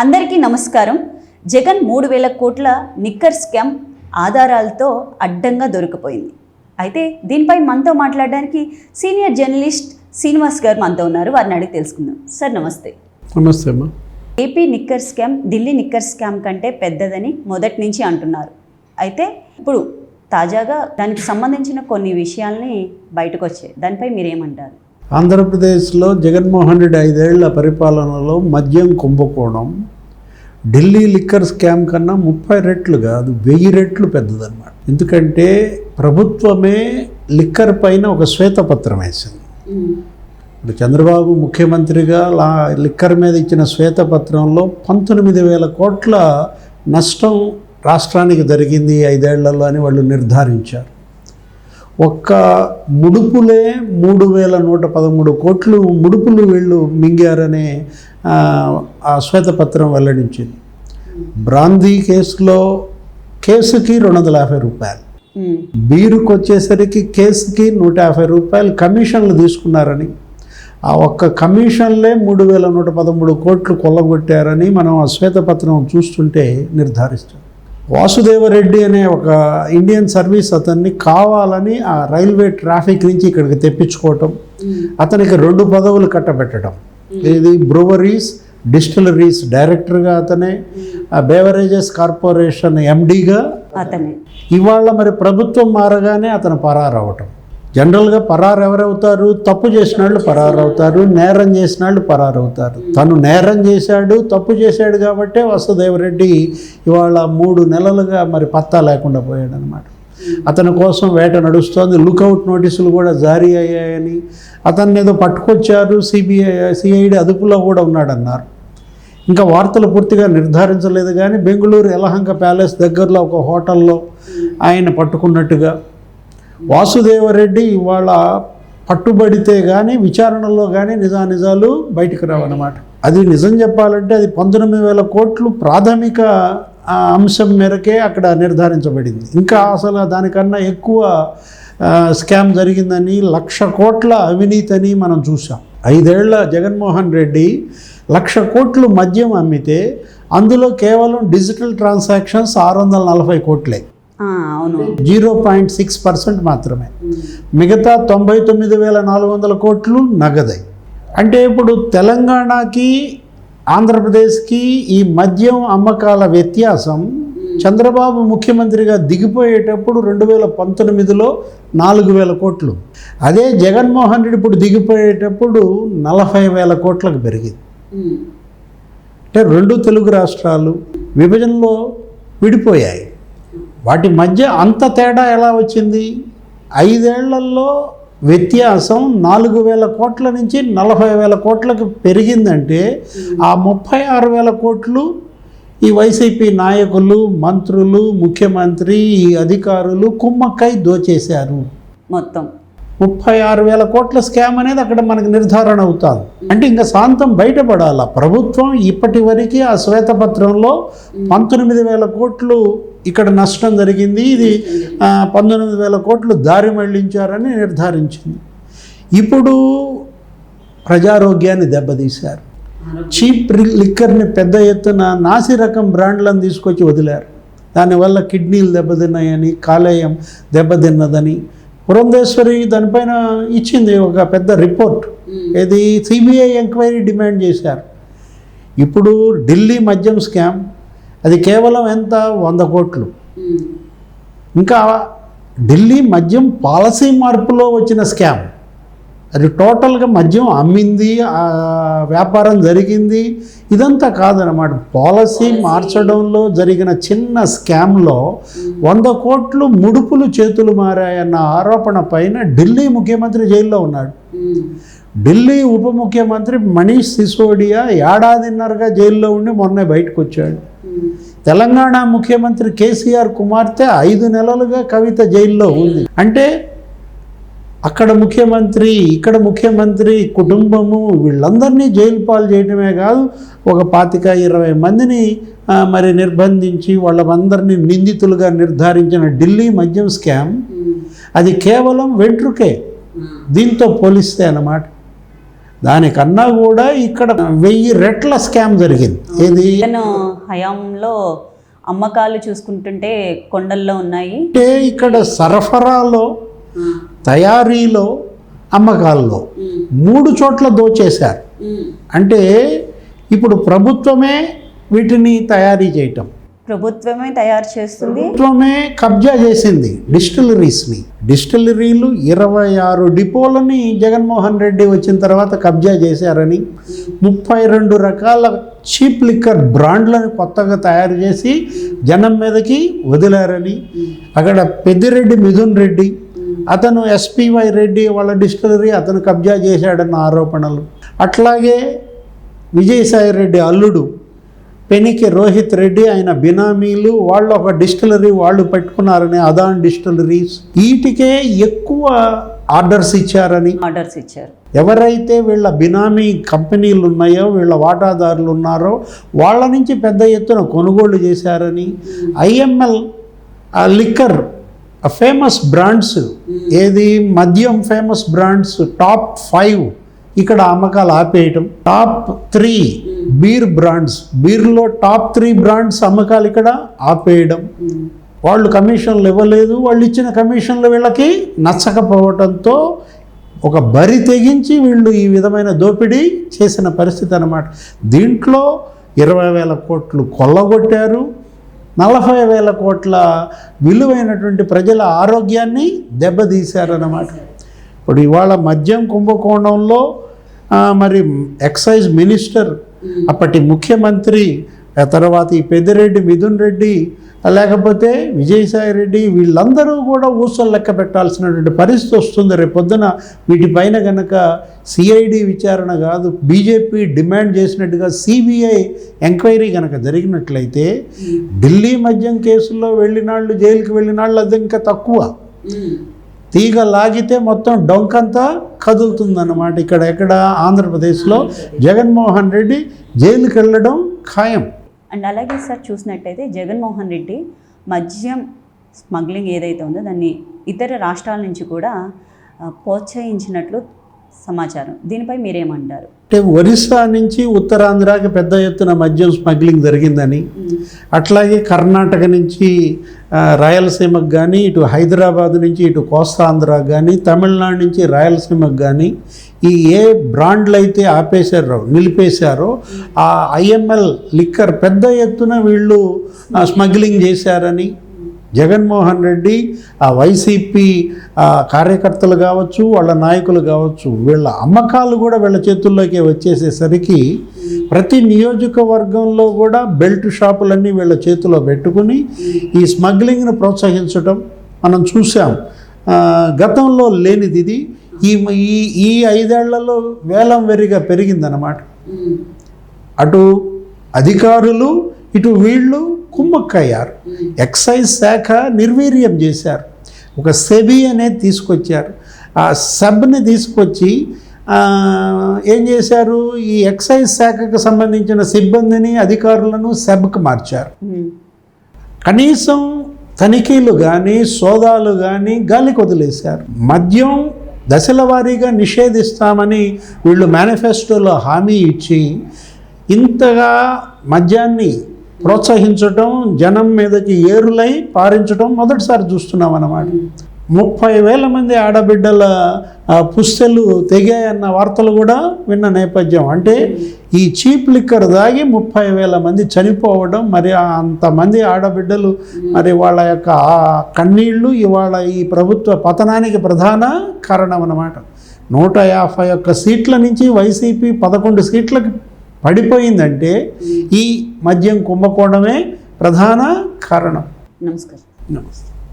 అందరికీ నమస్కారం. జగన్ మూడు వేల కోట్ల నిక్కర్ స్కామ్ ఆధారాలతో అడ్డంగా దొరికిపోయింది. అయితే దీనిపై మనతో మాట్లాడడానికి సీనియర్ జర్నలిస్ట్ శ్రీనివాస్ గారు మనతో ఉన్నారు. వారిని అడిగి తెలుసుకుందాం. సార్ నమస్తే. నమస్తే అమ్మా. AP liquor scam Delhi liquor scam కంటే పెద్దదని మొదటి నుంచి అంటున్నారు. అయితే ఇప్పుడు తాజాగా దానికి సంబంధించిన కొన్ని విషయాల్ని బయటకు వచ్చాయి. దానిపై మీరేమంటారు? ఆంధ్రప్రదేశ్లో జగన్మోహన్ రెడ్డి ఐదేళ్ళ పరిపాలనలో మద్యం కుంభకోణం ఢిల్లీ లిక్కర్ స్కామ్ కన్నా ముప్పై రెట్లు కాదు వెయ్యి రెట్లు పెద్దదన్నమాట. ఎందుకంటే ప్రభుత్వమే లిక్కర్ పైన ఒక శ్వేతపత్రం వేసింది. ఇప్పుడు చంద్రబాబు ముఖ్యమంత్రిగా లా లిక్కర్ మీద ఇచ్చిన శ్వేతపత్రంలో పంతొమ్మిది వేల కోట్ల నష్టం రాష్ట్రానికి జరిగింది ఐదేళ్ళలో అని వాళ్ళు నిర్ధారించారు. ఒక్క ముడుపులే మూడు వేల నూట పదమూడు కోట్లు ముడుపులు వీళ్ళు మింగారనే ఆ, శ్వేతపత్రం వెల్లడించింది. బ్రాందీ కేసులో కేసుకి రెండు వందల యాభై రూపాయలు. బీరుకు వచ్చేసరికి కేసుకి నూట యాభై రూపాయలు కమిషన్లు తీసుకున్నారని. ఆ ఒక్క కమిషన్లే మూడు వేల నూట పదమూడు కోట్లు కొల్లగొట్టారని మనం ఆ శ్వేతపత్రం చూస్తుంటే నిర్ధారిస్తాం వాసుదేవరెడ్డి అనే ఒక ఇండియన్ సర్వీస్ అతన్ని కావాలని ఆ రైల్వే ట్రాఫిక్ నుంచి ఇక్కడికి తెప్పించుకోవటం అతనికి రెండు పదవులు కట్టబెట్టడం. ఇది బ్రూవరీస్ డిస్టిలరీస్ డైరెక్టర్గా అతనే ఆ బేవరేజెస్ కార్పొరేషన్ ఎండీగా అతనే. ఇవాళ మరి ప్రభుత్వం మారగానే అతను పరారవటం. జనరల్గా పరారు ఎవరవుతారు తప్పు చేసిన వాళ్ళు పరారవుతారు నేరం చేసిన వాళ్ళు పరారవుతారు తను నేరం చేశాడు తప్పు చేశాడు కాబట్టే వసుదేవరెడ్డి ఇవాళ మూడు నెలలుగా మరి పత్తా లేకుండా పోయాడు అనమాట అతని కోసం వేట నడుస్తోంది. లుకౌట్ నోటీసులు కూడా జారీ అయ్యాయని అతన్ని ఏదో పట్టుకొచ్చారు. సిబిఐ సిఐడి అదుపులో కూడా ఉన్నాడన్నారు. ఇంకా వార్తలు పూర్తిగా నిర్ధారించలేదు కానీ బెంగళూరు యలహంక ప్యాలెస్ దగ్గరలో ఒక హోటల్లో ఆయన పట్టుకున్నట్టుగా వాసుదేవరెడ్డి ఇవాళ పట్టుబడితే కానీ విచారణలో కానీ నిజానిజాలు బయటకు రావన్నమాట. అది నిజం చెప్పాలంటే అది పంతొమ్మిది వేల కోట్లు ప్రాథమిక అంశం మేరకే అక్కడ నిర్ధారించబడింది. ఇంకా అసలు దానికన్నా ఎక్కువ స్కామ్ జరిగిందని లక్ష కోట్ల అవినీతని మనం చూసాం ఐదేళ్ళ జగన్మోహన్ రెడ్డి లక్ష కోట్లు మద్యం అమ్మితే అందులో కేవలం డిజిటల్ ట్రాన్సాక్షన్స్ ఆరు వందల నలభై కోట్లే. అవును. జీరో పాయింట్ సిక్స్ పర్సెంట్ మాత్రమే. మిగతా తొంభై తొమ్మిది వేల నాలుగు వందల కోట్లు నగదై అంటే ఇప్పుడు తెలంగాణకి ఆంధ్రప్రదేశ్కి ఈ మద్యం అమ్మకాల వ్యత్యాసం చంద్రబాబు ముఖ్యమంత్రిగా దిగిపోయేటప్పుడు రెండు వేల పంతొమ్మిదిలో నాలుగు వేల కోట్లు. అదే జగన్మోహన్ రెడ్డి ఇప్పుడు దిగిపోయేటప్పుడు నలభై వేల కోట్లకు పెరిగింది. అంటే రెండు తెలుగు రాష్ట్రాలు విభజనలో విడిపోయాయి. వాటి మధ్య అంత తేడా ఎలా వచ్చింది? ఐదేళ్ళలో వ్యత్యాసం నాలుగు వేల కోట్ల నుంచి నలభై వేల కోట్లకు పెరిగిందంటే ఆ ముప్పై ఆరు వేల కోట్లు ఈ వైసీపీ నాయకులు మంత్రులు ముఖ్యమంత్రి ఈ అధికారులు కుమ్మక్కై దోచేశారు. మొత్తం. ముప్పై ఆరు వేల కోట్ల స్కామ్ అనేది అక్కడ మనకు నిర్ధారణ అవుతుంది. అంటే ఇంకా శాంతం బయటపడాల? ప్రభుత్వం ఇప్పటి వరకు ఆ శ్వేతపత్రంలో పంతొమ్మిది వేల కోట్లు ఇక్కడ నష్టం జరిగింది. ఇది పంతొమ్మిది వేల కోట్లు దారి మళ్ళించారని నిర్ధారించింది. ఇప్పుడు ప్రజారోగ్యాన్ని దెబ్బతీశారు. చీప్ లిక్కర్ని పెద్ద ఎత్తున నాసి రకం బ్రాండ్లను తీసుకొచ్చి వదిలారు. దానివల్ల కిడ్నీలు దెబ్బతిన్నాయని కాలేయం దెబ్బతిన్నదని పురంధేశ్వరి దానిపైన ఇచ్చింది ఒక పెద్ద రిపోర్ట్. ఇది సిబిఐ ఎంక్వైరీ డిమాండ్ చేశారు. ఇప్పుడు ఢిల్లీ మద్యం స్కామ్ అది కేవలం ఎంత? వంద కోట్లు. ఇంకా ఢిల్లీ మద్యం పాలసీ మార్పులో వచ్చిన స్కామ్. అది టోటల్గా మద్యం అమ్మింది వ్యాపారం జరిగింది ఇదంతా కాదనమాట పాలసీ మార్చడంలో జరిగిన చిన్న స్కామ్లో వంద కోట్లు ముడుపులు చేతులు మారాయన్న ఆరోపణ పైన ఢిల్లీ ముఖ్యమంత్రి జైల్లో ఉన్నాడు. ఢిల్లీ ఉప ముఖ్యమంత్రి మనీష్ సిసోడియా ఏడాదిన్నరగా జైల్లో ఉండి మొన్నే బయటకు వచ్చాడు తెలంగాణ ముఖ్యమంత్రి కేసీఆర్ కుమార్తె ఐదు నెలలుగా కవిత జైల్లో ఉంది. అంటే అక్కడ ముఖ్యమంత్రి ఇక్కడ ముఖ్యమంత్రి కుటుంబము వీళ్ళందరినీ జైలు పాలు చేయడమే కాదు ఒక పాతిక ఇరవై మందిని మరి నిర్బంధించి వాళ్ళందరినీ నిందితులుగా నిర్ధారించిన ఢిల్లీ మద్యం స్కామ్ అది కేవలం వెంట్రుకే. దీంతో పోలిస్తే అన్నమాట. దానికన్నా కూడా ఇక్కడ వెయ్యి రెట్ల స్కామ్ జరిగింది. ఏది? హయాంలో అమ్మకాలు చూసుకుంటుంటే కొండల్లో ఉన్నాయి. అంటే ఇక్కడ సరఫరాలో తయారీలో అమ్మకాల్లో మూడు చోట్ల దోచేశారు. అంటే ఇప్పుడు ప్రభుత్వమే వీటిని తయారీ చేయటం. ప్రభుత్వమే తయారు చేస్తుంది. ప్రభుత్వమే కబ్జా చేసింది డిస్టిలరీస్ని. డిస్టిలరీలు ఇరవై ఆరు డిపోలని జగన్మోహన్ రెడ్డి వచ్చిన తర్వాత కబ్జా చేశారని ముప్పై రెండు రకాల చీప్ లిక్కర్ బ్రాండ్లను కొత్తగా తయారు చేసి జనం మీదకి వదిలారని అక్కడ పెద్దిరెడ్డి మిథున్ రెడ్డి అతను ఎస్పివై రెడ్డి వాళ్ళ డిస్టిలరీ అతను కబ్జా చేశాడన్న ఆరోపణలు. అట్లాగే విజయసాయి రెడ్డి అల్లుడు పెనికి రోహిత్ రెడ్డి ఆయన బినామీలు వాళ్ళు ఒక డిస్టిలరీ వాళ్ళు పెట్టుకున్నారని అదాన్ డిస్టిలరీస్ వీటికే ఎక్కువ ఆర్డర్స్ ఇచ్చారని. ఆర్డర్స్ ఇచ్చారు. ఎవరైతే వీళ్ళ బినామీ కంపెనీలు ఉన్నాయో వీళ్ళ వాటాదారులు ఉన్నారో వాళ్ళ నుంచి పెద్ద ఎత్తున కొనుగోలు చేశారని. ఐఎంఎల్ ఆ లిక్కర్ ఫేమస్ బ్రాండ్స్ ఏది? మద్యం ఫేమస్ బ్రాండ్స్ టాప్ ఫైవ్ ఇక్కడ అమ్మకాలు ఆపేయటం. టాప్ త్రీ బీర్ బ్రాండ్స్ బీర్లో టాప్ త్రీ బ్రాండ్స్ అమ్మకాలు ఇక్కడ ఆపేయడం. వాళ్ళు కమిషన్లు ఇవ్వలేదు. వాళ్ళు ఇచ్చిన కమిషన్లు వీళ్ళకి నచ్చకపోవడంతో ఒక బరి తెగించి వీళ్ళు ఈ విధమైన దోపిడీ చేసిన పరిస్థితి అన్నమాట. దీంట్లో ఇరవై వేల కోట్లు కొల్లగొట్టారు. నలభై వేల కోట్ల విలువైనటువంటి ప్రజల ఆరోగ్యాన్ని దెబ్బతీశారన్నమాట. ఇప్పుడు ఇవాళ మద్యం కుంభకోణంలో మరి ఎక్సైజ్ మినిస్టర్ అప్పటి ముఖ్యమంత్రి ఆ తర్వాత ఈ పెద్దిరెడ్డి మిథున్ రెడ్డి లేకపోతే విజయసాయి రెడ్డి వీళ్ళందరూ కూడా ఊసలు లెక్క పెట్టాల్సినటువంటి పరిస్థితి వస్తుంది రేపు పొద్దున. వీటిపైన కనుక సిఐడి విచారణ కాదు బీజేపీ డిమాండ్ చేసినట్టుగా సిబిఐ ఎంక్వైరీ కనుక జరిగినట్లయితే ఢిల్లీ మద్యం కేసుల్లో వెళ్ళినాళ్ళు జైలుకి వెళ్ళినాళ్ళు అది ఇంకా తక్కువ. తీగ లాగితే మొత్తం డొంకంతా కదులుతుందన్నమాట. ఇక్కడ ఎక్కడ? ఆంధ్రప్రదేశ్లో జగన్మోహన్ రెడ్డి జైలుకి వెళ్ళడం ఖాయం. అండ్ అలాగే సార్ చూసినట్టయితే జగన్మోహన్ రెడ్డి మద్యం స్మగ్లింగ్ ఏదైతే ఉందో దాన్ని ఇతర రాష్ట్రాల నుంచి కూడా ప్రోత్సహించినట్లు సమాచారం. దీనిపై మీరేమంటారు? అంటే ఒరిస్సా నుంచి ఉత్తరాంధ్రాకి పెద్ద ఎత్తున మద్యం స్మగ్లింగ్ జరిగిందని అట్లాగే కర్ణాటక నుంచి రాయలసీమకు కానీ ఇటు హైదరాబాద్ నుంచి ఇటు కోస్తాంధ్ర కానీ తమిళనాడు నుంచి రాయలసీమకు కానీ ఈ ఏ బ్రాండ్లు అయితే ఆపేశారో నిలిపేశారో ఆ ఐఎంఎల్ లిక్కర్ పెద్ద ఎత్తున వీళ్ళు స్మగ్లింగ్ చేశారని జగన్మోహన్ రెడ్డి ఆ వైసీపీ కార్యకర్తలు కావచ్చు వాళ్ళ నాయకులు కావచ్చు వీళ్ళ అమ్మకాలు కూడా వీళ్ళ చేతుల్లోకి వచ్చేసేసరికి ప్రతి నియోజకవర్గంలో కూడా బెల్ట్ షాపులన్నీ వీళ్ళ చేతిలో పెట్టుకుని ఈ స్మగ్లింగ్ను ప్రోత్సహించడం మనం చూసాం గతంలో లేనిది ఇది ఈ ఈ ఈ ఐదేళ్ళలో వేలం వెరిగా పెరిగిందన్నమాట. అటు అధికారులు ఇటు వీళ్ళు కుమ్మక్కయ్యారు. ఎక్సైజ్ శాఖ నిర్వీర్యం చేశారు. ఒక సెబీ అనేది తీసుకొచ్చారు. ఆ సబ్ని తీసుకొచ్చి ఏం చేశారు? ఈ ఎక్సైజ్ శాఖకు సంబంధించిన సిబ్బందిని అధికారులను సెబ్కి మార్చారు. కనీసం తనిఖీలు కానీ సోదాలు కానీ గాలికి వదిలేశారు. మద్యం దశల వారీగా నిషేధిస్తామని వీళ్ళు మేనిఫెస్టోలో హామీ ఇచ్చి ఇంతగా మద్యాన్ని ప్రోత్సహించటం జనం మీదకి ఏరులై పారించడం మొదటిసారి చూస్తున్నాం అన్నమాట ముప్పై వేల మంది ఆడబిడ్డల ఆ, పుస్తెలు తెగాయన్న వార్తలు కూడా విన్న నేపథ్యం. అంటే ఈ చీప్ లిక్కర్ దాగి ముప్పై వేల మంది చనిపోవడం మరి అంతమంది ఆడబిడ్డలు మరి వాళ్ళ యొక్క కన్నీళ్ళు కన్నీళ్ళు ఇవాళ ఈ ప్రభుత్వ పతనానికి ప్రధాన కారణం అన్నమాట నూట యాభై ఒక్క సీట్ల నుంచి వైసీపీ పదకొండు సీట్లకు పడిపోయిందంటే ఈ మద్యం కుంభకోణమే ప్రధాన కారణం. నమస్కారం. నమస్తే.